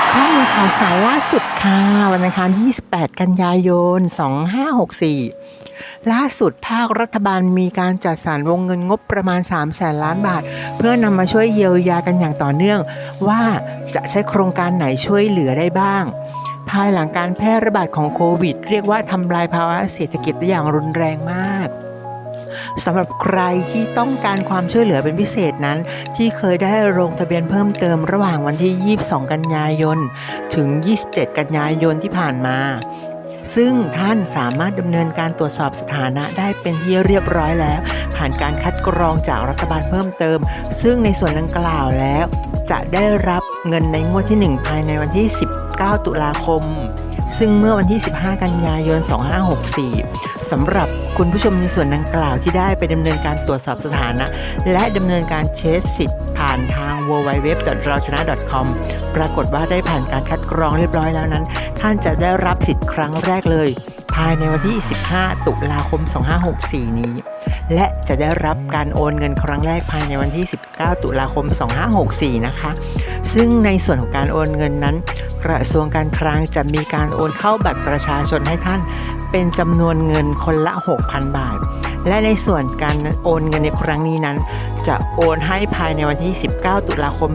ตข้อมูลข่าวสารล่าสุดค่ะ วันอังคาร 28 กันยายน 2564 ล่าสุดภาครัฐบาลมีการจัดสรรวงเงินงบประมาณ 3 แสนล้านบาท เพื่อนำมาช่วยเยียวยากันอย่างต่อเนื่อง ว่าจะใช้โครงการไหนช่วยเหลือได้บ้าง ภายหลังการแพร่ระบาดของโควิด เรียกว่าทำลายภาวะเศรษฐกิจได้อย่างรุนแรงมาก สำหรับใครที่ต้องการความช่วยเหลือเป็นพิเศษนั้น ที่เคยได้ลงทะเบียนเพิ่มเติมระหว่างวันที่ 22 กันยายน ถึง 27 กันยายนที่ผ่านมา ซึ่งท่านสามารถดำเนินการตรวจสอบสถานะได้เป็นที่เรียบร้อยแล้ว ผ่านการคัดกรองจากรัฐบาลเพิ่มเติม ซึ่งในส่วนดังกล่าวแล้ว จะได้รับเงินในงวดที่ 1 ภายในวันที่ 19 ตุลาคม ซึ่งเมื่อวันที่ 15 กันยายน 2564สำหรับคุณผู้ชมในส่วนดังกล่าวที่ได้ไปดำเนินการตรวจสอบสถานะ และดำเนินการเช็คสิทธิ์ผ่านทาง w w w เราชนะ .com ปรากฏว่าได้ผ่านการคัดกรองเรียบร้อยแล้วนั้น ท่านจะได้รับสิทธิ์ครั้งแรกเลย ภายในวันที่ 15 ตุลาคม 2564 นี้ และจะได้รับการโอนเงินครั้งแรกภายในวันที่ 19 ตุลาคม 2564 นะคะ ซึ่งในส่วนของการโอนเงินนั้น กระทรวงการคลังจะมีการโอนเข้าบัตรประชาชนให้ท่าน เป็นจำนวนเงินคนละ 6,000 บาท และในส่วนการโอนเงินในครั้งนี้นั้น จะโอนให้ภายในวันที่ 19 ตุลาคม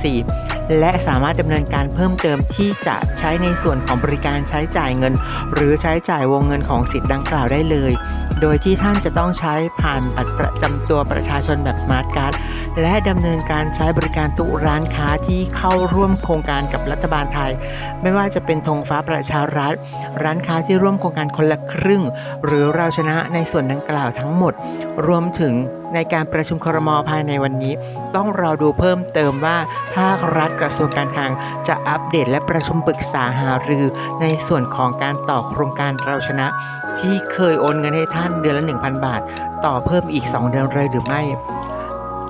2564 และสามารถดำเนินการเพิ่มเติมที่จะใช้ในส่วนของบริการใช้จ่ายเงิน หรือใช้จ่ายวงเงินของสิทธิ์ดังกล่าวได้เลย โดยที่ท่านจะต้องใช้ผ่านบัตรประจำตัวประชาชนแบบสมาร์ทการ์ดและดำเนินการใช้บริการทุกร้านค้าที่เข้าร่วมโครงการกับรัฐบาลไทย ไม่ว่าจะเป็นธงฟ้าประชารัฐ ร้านค้าที่ร่วมโครงการคนละครึ่ง หรือเราชนะในส่วนดังกล่าวทั้งหมด รวมถึง ในการประชุมครมภายในวันนี้ ต้องรอดูเพิ่มเติมว่าภาครัฐกระทรวงการคลัง จะอัปเดตและประชุมปรึกษาหารือในส่วนของการต่อโครงการเราชนะ ที่เคยโอนเงินให้ท่านเดือนละ 1,000 บาท ต่อเพิ่มอีก 2 เดือนเลยหรือไม่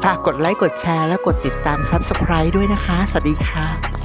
ฝากกดไลค์กดแชร์และกดติดตาม Subscribe ด้วยนะคะ สวัสดีค่ะ